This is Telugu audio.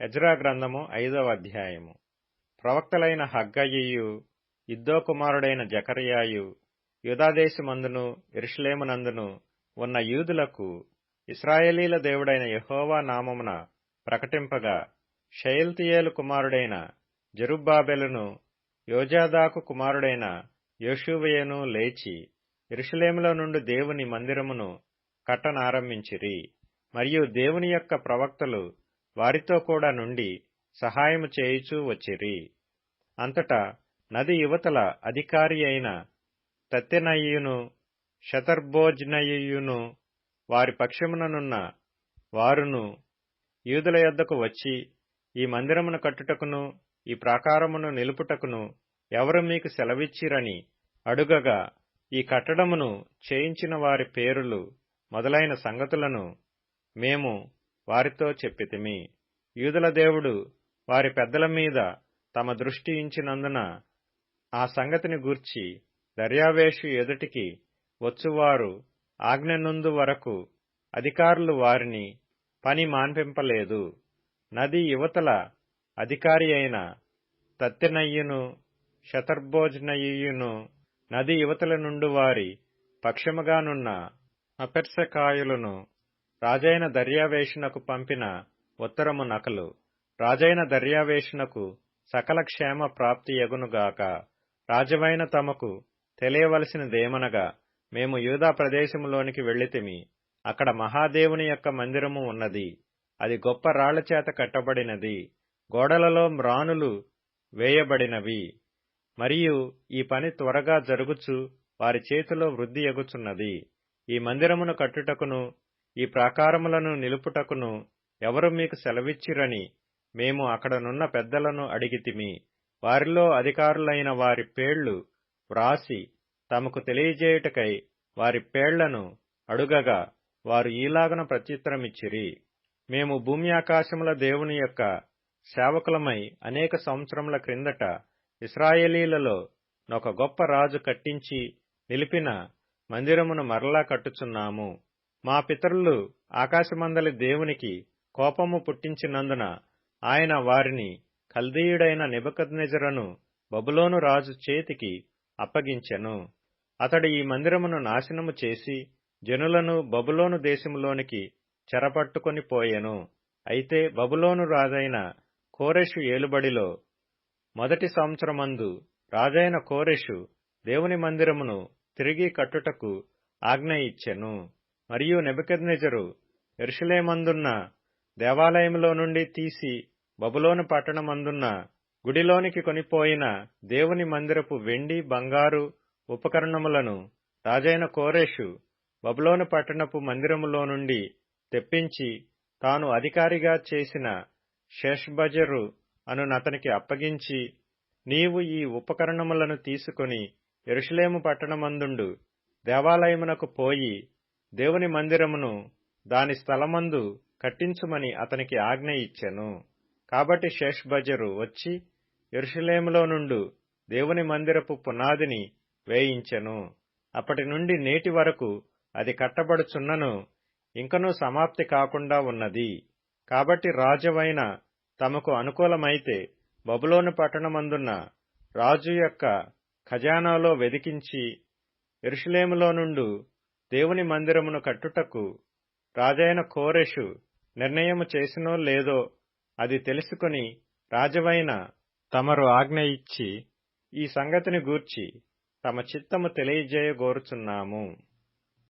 ఎజ్రా గ్రంథము ఐదవ అధ్యాయము. ప్రవక్తలైన హగ్గయ్యు ఇద్దో కుమారుడైన జకర్యాయు యూదాదేశమందును ఇరుషులేమునందును ఉన్న యూదులకు ఇస్రాయేలీల దేవుడైన యహోవా నామమున ప్రకటింపగా షైల్తియేలు కుమారుడైన జరుబ్బాబెలును యోజాదాకు కుమారుడైన యోషువయను లేచి ఎరుషలేములో నుండి దేవుని మందిరమును కట్టనారంభించిరి. మరియు దేవుని యొక్క ప్రవక్తలు వారితో కూడా నుండి సహాయము చేయుచూ వచ్చిరి. అంతటా నది యువతల అధికారి అయిన తత్తెనయ్యును శతర్భోజ్నయ్యును వారి పక్షముననున్న వారును యూదుల యొద్దకు వచ్చి ఈ మందిరమును కట్టుటకును ఈ ప్రాకారమును నిలుపుటకును ఎవరు మీకు సెలవిచ్చిరని అడుగగా ఈ కట్టడమును చేయించిన వారి పేరులు మొదలైన సంగతులను మేము వారితో చెప్పితిమి. యూదుల దేవుడు వారి పెద్దల మీద తమ దృష్టి ఇచ్చినందున ఆ సంగతిని గూర్చి దర్యావేషు ఎదుటికి వచ్చువారు ఆజ్ఞనుందు వరకు అధికారులు వారిని పని మాన్పింపలేదు. నది యువతల అధికారి అయిన తత్తెనయ్యును శతర్భోజనయ్యును నది యువతల నుండి వారి పక్షముగానున్న అపెర్సకాయులను రాజైన దర్యావేషునకు పంపిన ఉత్తరము నకలు. రాజైన దర్యావేషునకు సకల క్షేమ ప్రాప్తి ఎగునుగాక రాజవైన తమకు తెలియవలసినదేమనగా మేము యూదా ప్రదేశములోనికి వెళ్ళితిమి. అక్కడ మహాదేవుని యొక్క మందిరము ఉన్నది. అది గొప్ప రాళ్ళ చేత కట్టబడినది. గోడలలో మ్రానులు వేయబడినవి. మరియు ఈ పని త్వరగా జరుగుచు వారి చేతిలో వృద్ధి ఎగుచున్నది. ఈ మందిరమును కట్టుటకును ఈ ప్రాకారములను నిలుపుటకును ఎవరు మీకు సెలవిచ్చిరని మేము అక్కడనున్న పెద్దలను అడిగితిమి వారిలో అధికారులైన వారి పేళ్ళు వ్రాసి తమకు తెలియజేయుటకై వారి పేళ్ళను అడుగగా వారు ఈలాగన ప్రత్యుత్తరమిచ్చిరి. మేము భూమి ఆకాశముల దేవుని యొక్క సేవకులమై అనేక సంవత్సరముల క్రిందట ఇస్రాయేలీలలో ఒక గొప్ప రాజు కట్టించి నిలిపిన మందిరమును మరలా కట్టుచున్నాము. మా పితరులు ఆకాశమందలి దేవునికి కోపము పుట్టించినందున ఆయన వారిని కల్దీయుడైన నిబకద్నెజరను బబులోను రాజు చేతికి అప్పగించెను. అతడు ఈ మందిరమును నాశనము చేసి జనులను బబులోను దేశములోనికి చెరపట్టుకొని పోయెను. అయితే బబులోను రాజైన కోరెషు ఏలుబడిలో మొదటి సంవత్సరమందు రాజైన కోరెషు దేవుని మందిరమును తిరిగి కట్టుటకు ఆజ్ఞ ఇచ్చెను. మరియు నెబకెద్నెజరు ఎరుషలేమందున్న దేవాలయములో నుండి తీసి బబులోను పట్టణమందున్న గుడిలోనికి కొనిపోయిన దేవుని మందిరపు వెండి బంగారు ఉపకరణములను రాజైన కోరేషు బబులోను పట్టణపు మందిరములో నుండి తెప్పించి తాను అధికారిగా చేసిన షేష్బజరు అను అతనికి అప్పగించి నీవు ఈ ఉపకరణములను తీసుకుని ఎరుషలేము పట్టణమందుండు దేవాలయమునకు పోయి దేవుని మందిరమును దాని స్థలమందు కట్టించుమని అతనికి ఆజ్ఞ ఇచ్చెను. కాబట్టి షేష్బజరు వచ్చి ఎరుషలేములో నుండు దేవుని మందిరపు పునాదిని వేయించెను. అప్పటి నుండి నేటి వరకు అది కట్టబడుచున్నను. ఇంకనూ సమాప్తి కాకుండా ఉన్నది. కాబట్టి రాజవైన తమకు అనుకూలమైతే బబులోను పట్టణమందున్న రాజు యొక్క ఖజానాలో వెదికించి ఎరుషలేములో నుండు దేవుని మందిరమును కట్టుటకు రాజైన కోరెషు నిర్ణయము చేసినో లేదో అది తెలుసుకుని రాజవైన తమరు ఆజ్ఞ ఇచ్చి ఈ సంగతిని గూర్చి తమ చిత్తము తెలియజేయగోరుచున్నాము.